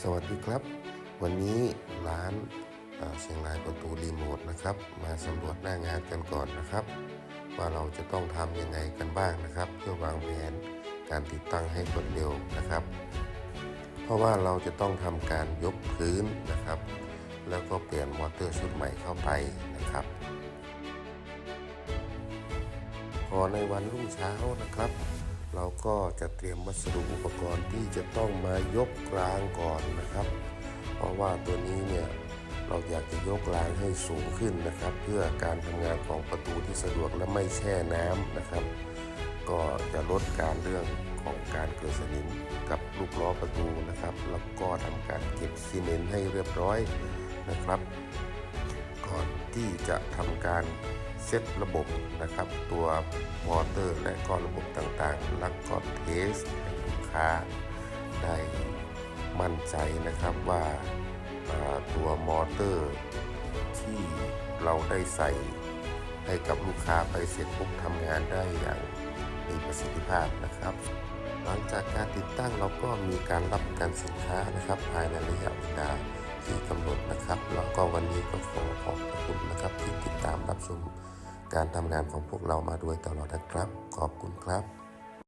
สวัสดีครับ วันนี้ร้านเชียงรายประตูรีโมทนะครับ มาสำรวจหน้างานกันก่อนนะครับ ว่าเราจะต้องทำยังไงกันบ้างนะครับ เพื่อวางแผนการติดตั้งให้รวดเร็วนะครับ เพราะว่าเราจะต้องทำการยกพื้นนะครับ แล้วก็เปลี่ยนมอเตอร์ชุดใหม่เข้าไปนะครับพอในวันรุ่งเช้านะครับ เราก็จะเตรียมวัสดุอุปกรณ์ที่จะต้องมายกรางก่อนนะครับ เพราะว่าตัวนี้เนี่ยเราอยากจะยกรางให้สูงขึ้นนะครับ เพื่อการทำงานของประตูที่สะดวกและไม่แช่น้ำนะครับ ก็จะลดการเรื่องของการเกิดสนิมกับลูกล้อประตูนะครับ แล้วก็ทำการเก็บซีเมนต์ให้เรียบร้อยนะครับ ก่อนที่จะทำการ เซตระบบนะครับ ตัวมอเตอร์และก็ระบบต่างๆ แล้วก็เทสให้ลูกค้าได้มั่นใจนะครับว่าาตัวมอเตอร์ที่เราได้ใส่ให้กับลูกค้าไปเสร็จปุ๊บทำงานได้อย่างมีประสิทธิภาพนะครับ หลังจากการติดตั้งเราก็มีการรับประกันสินค้านะครับ ภายในระยะเวลาที่กำหนดนะครับ แล้วก็วันนี้ก็ขอขอบพระคุณนะครับที่ติด รับชมการทำงานของพวกเรามาโดยตลอดนะครับ ขอบคุณครับ